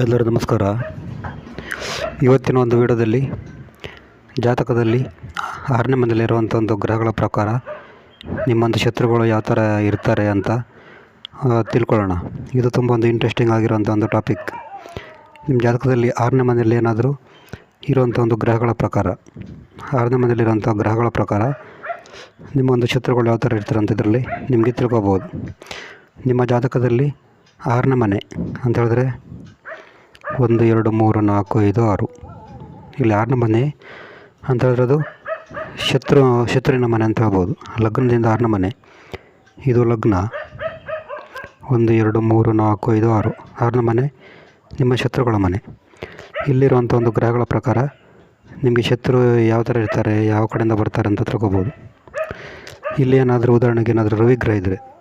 ಎಲ್ಲರಿಗೂ ನಮಸ್ಕಾರ. ಇವತ್ತಿನ ಒಂದು ವಿಡಿಯೋದಲ್ಲಿ ಜಾತಕದಲ್ಲಿ ಆರನೇ ಮನೆಯಲ್ಲಿರುವಂಥ ಒಂದು ಗ್ರಹಗಳ ಪ್ರಕಾರ ನಿಮ್ಮೊಂದು ಶತ್ರುಗಳು ಯಾವ ಥರ ಇರ್ತಾರೆ ಅಂತ ತಿಳ್ಕೊಳ್ಳೋಣ. ಇದು ತುಂಬ ಒಂದು ಇಂಟ್ರೆಸ್ಟಿಂಗ್ ಆಗಿರುವಂಥ ಒಂದು ಟಾಪಿಕ್ ನಿಮ್ಮ ಜಾತಕದಲ್ಲಿ ಆರನೇ ಮನೆಯಲ್ಲಿ ಏನಾದರೂ ಇರುವಂಥ ಒಂದು ಗ್ರಹಗಳ ಪ್ರಕಾರ, ಆರನೇ ಮನೆಯಲ್ಲಿರುವಂಥ ಗ್ರಹಗಳ ಪ್ರಕಾರ ನಿಮ್ಮೊಂದು ಶತ್ರುಗಳು ಯಾವ ಥರ ಇರ್ತಾರೆ ಅಂತ ಇದರಲ್ಲಿ ನಿಮಗೆ ತಿಳ್ಕೊಬೋದು. ನಿಮ್ಮ ಜಾತಕದಲ್ಲಿ ಆರನೇ ಮನೆ ಅಂತ ಹೇಳಿದ್ರೆ ಒಂದು, ಎರಡು, ಮೂರು, ನಾಲ್ಕು, ಐದು, ಆರು. ಇಲ್ಲಿ ಆರನೇ ಮನೆ ಅಂತ ಹೇಳಿದ್ರದು ಶತ್ರು, ಶತ್ರುವಿನ ಮನೆ ಅಂತ ಹೇಳ್ಬೋದು. ಲಗ್ನದಿಂದ ಆರನೇ ಮನೆ. ಇದು ಲಗ್ನ. ಒಂದು, ಎರಡು, ಮೂರು, ನಾಲ್ಕು, ಐದು, ಆರು. ಆರನೇ ಮನೆ ನಿಮ್ಮ ಶತ್ರುಗಳ ಮನೆ. ಇಲ್ಲಿರುವಂಥ ಒಂದು ಗ್ರಹಗಳ ಪ್ರಕಾರ ನಿಮಗೆ ಶತ್ರು ಯಾವ ಥರ ಇರ್ತಾರೆ, ಯಾವ ಕಡೆಯಿಂದ ಬರ್ತಾರೆ ಅಂತ ತಿಳ್ಕೊಬೋದು. ಇಲ್ಲಿ ಏನಾದರೂ ಉದಾಹರಣೆಗೆ ಏನಾದರೂ ರವಿಗ್ರಹ ಇದ್ದರೆ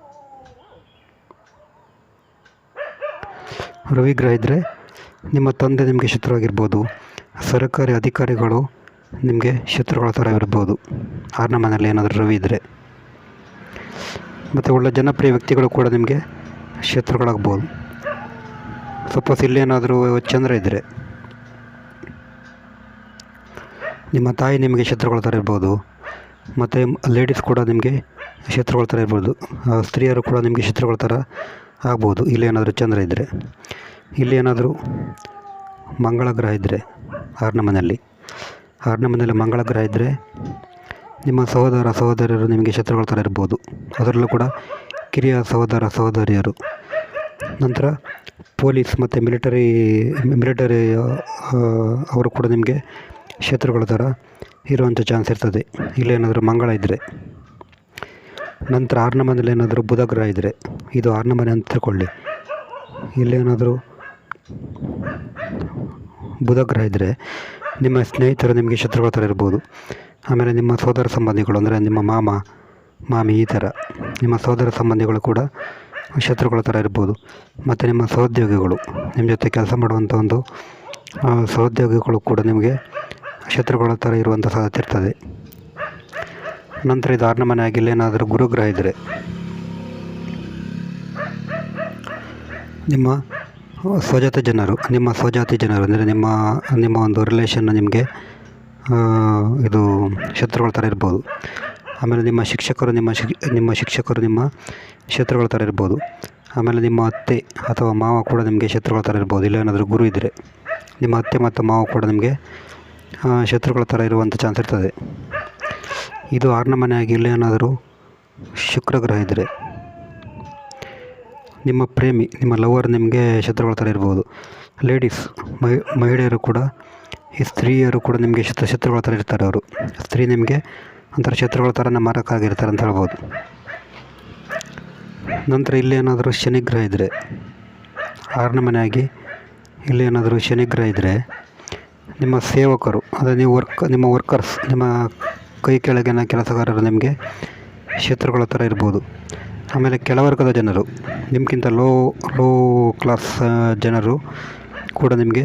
ರವಿಗ್ರಹ ಇದ್ದರೆ ನಿಮ್ಮ ತಂದೆ ನಿಮಗೆ ಶತ್ರುವಾಗಿರ್ಬೋದು. ಸರ್ಕಾರಿ ಅಧಿಕಾರಿಗಳು ನಿಮಗೆ ಶತ್ರುಗಳ ಥರ ಇರ್ಬೋದು. ಆರನೇ ಮನೆಯಲ್ಲಿ ಏನಾದರೂ ರವಿ ಇದ್ದರೆ ಮತ್ತು ಒಳ್ಳೆ ಜನಪ್ರಿಯ ವ್ಯಕ್ತಿಗಳು ಕೂಡ ನಿಮಗೆ ಶತ್ರುಗಳಾಗ್ಬೋದು. ಸಪೋಸ್ ಇಲ್ಲೇನಾದರೂ ಚಂದ್ರ ಇದ್ದರೆ ನಿಮ್ಮ ತಾಯಿ ನಿಮಗೆ ಶತ್ರುಗಳ ಥರ ಇರ್ಬೋದು. ಮತ್ತು ಲೇಡೀಸ್ ಕೂಡ ನಿಮಗೆ ಶತ್ರುಗಳ ಥರ ಇರ್ಬೋದು. ಆ, ಸ್ತ್ರೀಯರು ಕೂಡ ನಿಮಗೆ ಶತ್ರುಗಳ ಥರ ಆಗ್ಬೋದು. ಇಲ್ಲೇನಾದರೂ ಚಂದ್ರ ಇದ್ದರೆ ಇಲ್ಲಿ ಏನಾದರೂ ಮಂಗಳ ಗ್ರಹ ಇದ್ದರೆ ಆರನೇ ಮನೆಯಲ್ಲಿ ಆರನೇ ಮನೆಯಲ್ಲಿ ಮಂಗಳ ಗ್ರಹ ಇದ್ದರೆ ನಿಮ್ಮ ಸಹೋದರ, ಸಹೋದರಿಯರು ನಿಮಗೆ ಶತ್ರುಗಳ ಥರ ಇರ್ಬೋದು. ಅದರಲ್ಲೂ ಕೂಡ ಕಿರಿಯ ಸಹೋದರ, ಸಹೋದರಿಯರು. ನಂತರ ಪೊಲೀಸ್ ಮತ್ತು ಮಿಲಿಟರಿ ಮಿಲಿಟರಿ ಅವರು ಕೂಡ ನಿಮಗೆ ಶತ್ರುಗಳ ಥರ ಇರುವಂಥ ಚಾನ್ಸ್ ಇರ್ತದೆ. ಇಲ್ಲೇನಾದರೂ ಮಂಗಳ ಇದ್ದರೆ ನಂತರ ಆರನೇ ಮನೇಲಿ ಏನಾದರೂ ಬುಧ ಗ್ರಹ ಇದ್ದರೆ ಇದು ಆರನೇ ಮನೆ ಅಂತ ತಿಳ್ಕೊಳ್ಳಿ. ಇಲ್ಲೇನಾದರೂ ಬುಧ ಗ್ರಹ ಇದ್ದರೆ ನಿಮ್ಮ ಸ್ನೇಹಿತರು ನಿಮಗೆ ಶತ್ರುಗಳ ಥರ ಇರ್ಬೋದು. ಆಮೇಲೆ ನಿಮ್ಮ ಸೋದರ ಸಂಬಂಧಿಗಳು, ಅಂದರೆ ನಿಮ್ಮ ಮಾಮ, ಮಾಮಿ ಈ ಥರ, ನಿಮ್ಮ ಸೋದರ ಸಂಬಂಧಿಗಳು ಕೂಡ ಶತ್ರುಗಳ ಥರ ಇರ್ಬೋದು. ಮತ್ತು ನಿಮ್ಮ ಸಹೋದ್ಯೋಗಿಗಳು, ನಿಮ್ಮ ಜೊತೆ ಕೆಲಸ ಮಾಡುವಂಥ ಒಂದು ಸಹೋದ್ಯೋಗಿಗಳು ಕೂಡ ನಿಮಗೆ ಶತ್ರುಗಳ ಥರ ಇರುವಂಥ ಸಾಧ್ಯತೆ ಇರ್ತದೆ. ನಂತರ ಇದು ಆರನೇ ಮನೆ ಆಗಿಲ್ಲ ಏನಾದರೂ ಗುರುಗ್ರಹ ಇದ್ದರೆ ನಿಮ್ಮ ಸ್ವಜಾತಿ ಜನರು, ನಿಮ್ಮ ಸ್ವಜಾತಿ ಜನರು ಅಂದರೆ ನಿಮ್ಮ ನಿಮ್ಮ ಒಂದು ರಿಲೇಷನ್ ನಿಮಗೆ ಇದು ಶತ್ರುಗಳ ಥರ ಇರ್ಬೋದು. ಆಮೇಲೆ ನಿಮ್ಮ ಶಿಕ್ಷಕರು, ನಿಮ್ಮ ನಿಮ್ಮ ಶಿಕ್ಷಕರು ನಿಮ್ಮ ಶತ್ರುಗಳ ಥರ ಇರ್ಬೋದು. ಆಮೇಲೆ ನಿಮ್ಮ ಅತ್ತೆ ಅಥವಾ ಮಾವ ಕೂಡ ನಿಮಗೆ ಶತ್ರುಗಳ ಥರ ಇರ್ಬೋದು. ಇಲ್ಲ ಏನಾದರೂ ಗುರು ಇದ್ದರೆ ನಿಮ್ಮ ಅತ್ತೆ ಮತ್ತು ಮಾವ ಕೂಡ ನಿಮಗೆ ಶತ್ರುಗಳ ಥರ ಇರುವಂಥ ಚಾನ್ಸ್ ಇರ್ತದೆ. ಇದು ಆರನೇ ಮನೆಯಾಗಿ ಇಲ್ಲೇನಾದರೂ ಶುಕ್ರಗ್ರಹ ಶುಕ್ರ ಗ್ರಹ ಇದ್ದರೆ ನಿಮ್ಮ ಪ್ರೇಮಿ, ನಿಮ್ಮ ಲವರ್ ನಿಮಗೆ ಶತ್ರುಗಳ ಥರ ಇರ್ಬೋದು. ಲೇಡೀಸ್ ಮಹಿ, ಮಹಿಳೆಯರು ಕೂಡ, ಈ ಸ್ತ್ರೀಯರು ಕೂಡ ನಿಮಗೆ ಶತ್ರು, ಶತ್ರುಗಳ ಥರ ಇರ್ತಾರೆ ಅವರು. ಸ್ತ್ರೀ ನಿಮಗೆ ಒಂಥರ ಶತ್ರುಗಳ ಥರನೇ ಮಾರಕ್ಕಾಗಿರ್ತಾರೆ ಅಂತ ಹೇಳ್ಬೋದು. ನಂತರ ಇಲ್ಲಿ ಏನಾದರೂ ಶನಿಗ್ರಹ ಇದ್ದರೆ ಆರನೇ ಮನೆಯಾಗಿ ಆಗಿ ಇಲ್ಲಿ ಏನಾದರೂ ಶನಿಗ್ರಹ ಇದ್ದರೆ ನಿಮ್ಮ ಸೇವಕರು, ಅಂದರೆ ನೀವು ವರ್ಕ್ ನಿಮ್ಮ ವರ್ಕರ್ಸ್ ನಿಮ್ಮ ಕೈ ಕೆಳಗಿನ ಕೆಲಸಗಾರರು ನಿಮಗೆ ಶತ್ರುಗಳ ಥರ ಇರ್ಬೋದು. ಆಮೇಲೆ ಕೆಳವರ್ಗದ ಜನರು, ನಿಮ್ಗಿಂತ ಲೋ ಲೋ ಕ್ಲಾಸ್ ಜನರು ಕೂಡ ನಿಮಗೆ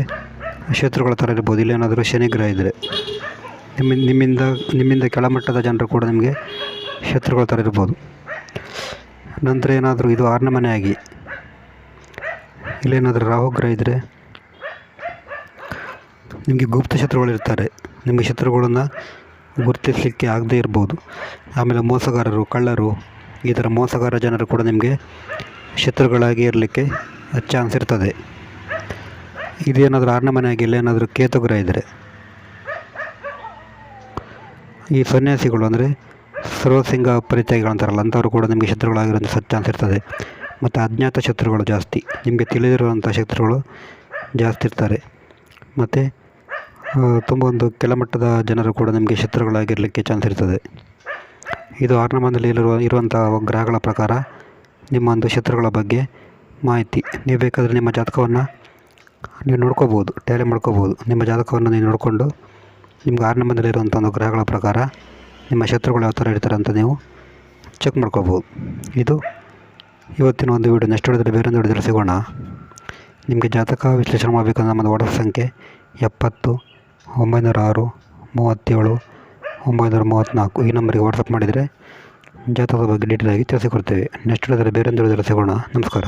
ಶತ್ರುಗಳ ಥರ ಇರ್ಬೋದು. ಇಲ್ಲೇನಾದರೂ ಶನಿಗ್ರಹ ಇದ್ದರೆ ನಿಮ್ಮ, ನಿಮ್ಮಿಂದ ನಿಮ್ಮಿಂದ ಕೆಳಮಟ್ಟದ ಜನರು ಕೂಡ ನಿಮಗೆ ಶತ್ರುಗಳ ಥರ ಇರ್ಬೋದು. ನಂತರ ಏನಾದರೂ ಇದು ಆರನೇ ಮನೆ ಆಗಿ ಇಲ್ಲೇನಾದರೂ ರಾಹುಗ್ರಹ ಇದ್ದರೆ ನಿಮಗೆ ಗುಪ್ತ ಶತ್ರುಗಳು ಇರ್ತಾರೆ. ನಿಮಗೆ ಶತ್ರುಗಳನ್ನು ಗುರುತಿಸಲಿಕ್ಕೆ ಆಗದೇ ಇರ್ಬೋದು. ಆಮೇಲೆ ಮೋಸಗಾರರು, ಕಳ್ಳರು ಈ ಥರ ಮೋಸಗಾರ ಜನರು ಕೂಡ ನಿಮಗೆ ಶತ್ರುಗಳಾಗಿ ಇರಲಿಕ್ಕೆ ಚಾನ್ಸ್ ಇರ್ತದೆ. ಇದೇನಾದರೂ ಆರನೇ ಮನೆ ಆಗಿಲ್ಲ ಏನಾದರೂ ಕೇತುಗ್ರ ಇದ್ದರೆ ಈ ಸನ್ಯಾಸಿಗಳು ಅಂದರೆ ಸರ್ವಸಿಂಗ ಪರಿತ್ಯಾಗಿಗಳು ಅಂತಾರಲ್ಲ, ಅಂಥವ್ರು ಕೂಡ ನಿಮಗೆ ಶತ್ರುಗಳಾಗಿರೋಂಥ ಸತ್ ಚಾನ್ಸ್ ಇರ್ತದೆ. ಮತ್ತು ಅಜ್ಞಾತ ಶತ್ರುಗಳು ಜಾಸ್ತಿ. ನಿಮಗೆ ತಿಳಿದಿರುವಂಥ ಶತ್ರುಗಳು ಜಾಸ್ತಿ ಇರ್ತಾರೆ. ಮತ್ತು ತುಂಬ ಒಂದು ಕೆಳಮಟ್ಟದ ಜನರು ಕೂಡ ನಿಮಗೆ ಶತ್ರುಗಳಾಗಿರಲಿಕ್ಕೆ ಚಾನ್ಸ್ ಇರ್ತದೆ. ಇದು ಆರನೇ ಮನೆಯಲ್ಲಿ ಇರುವ ಇರುವಂಥ ಗ್ರಹಗಳ ಪ್ರಕಾರ ನಿಮ್ಮ ಒಂದು ಶತ್ರುಗಳ ಬಗ್ಗೆ ಮಾಹಿತಿ. ನೀವು ಬೇಕಾದರೆ ನಿಮ್ಮ ಜಾತಕವನ್ನು ನೀವು ನೋಡ್ಕೋಬೋದು ಟ್ಯಾಲಿ ಮಾಡ್ಕೋಬೋದು ನಿಮ್ಮ ಜಾತಕವನ್ನು ನೀವು ನೋಡಿಕೊಂಡು ನಿಮ್ಗೆ ಆರನೇ ಇರುವಂಥ ಒಂದು ಗ್ರಹಗಳ ಪ್ರಕಾರ ನಿಮ್ಮ ಶತ್ರುಗಳು ಯಾವ ಥರ ಇರ್ತಾರೆ ಅಂತ ನೀವು ಚೆಕ್ ಮಾಡ್ಕೋಬೋದು ಇದು ಇವತ್ತಿನ ಒಂದು ವೀಡಿಯೋ ನೆಕ್ಸ್ಟ್ ವಿಡಿಯೋದಲ್ಲಿ ಬೇರೆ ಒಂದು ವಿಡಿಯೋದಲ್ಲಿ ಸಿಗೋಣ. ನಿಮಗೆ ಜಾತಕ ವಿಶ್ಲೇಷಣೆ ಮಾಡಬೇಕಂದ್ರೆ ನಮ್ಮದು ವಾಟ್ಸಪ್ ಸಂಖ್ಯೆ ಎಪ್ಪತ್ತು, ಒಂಬೈನೂರ ಆರು, ಮೂವತ್ತೇಳು ಒಂಬೈನೂರ ಮೂವತ್ತ್ನಾಲ್ಕು ಈ ನಂಬರಿಗೆ ವಾಟ್ಸಪ್ ಮಾಡಿದರೆ ಜಾತಕದ ಬಗ್ಗೆ ಡೀಟೇಲಾಗಿ ತಿಳಿಸಿಕೊಡ್ತೇವೆ. ನೆಕ್ಸ್ಟ್ ವಿಡಿಯೋದಲ್ಲಿ ಬೇರೆ ಒಂದು ವಿಡಿಯೋದಲ್ಲಿ ಸಿಗೋಣ ನಮಸ್ಕಾರ.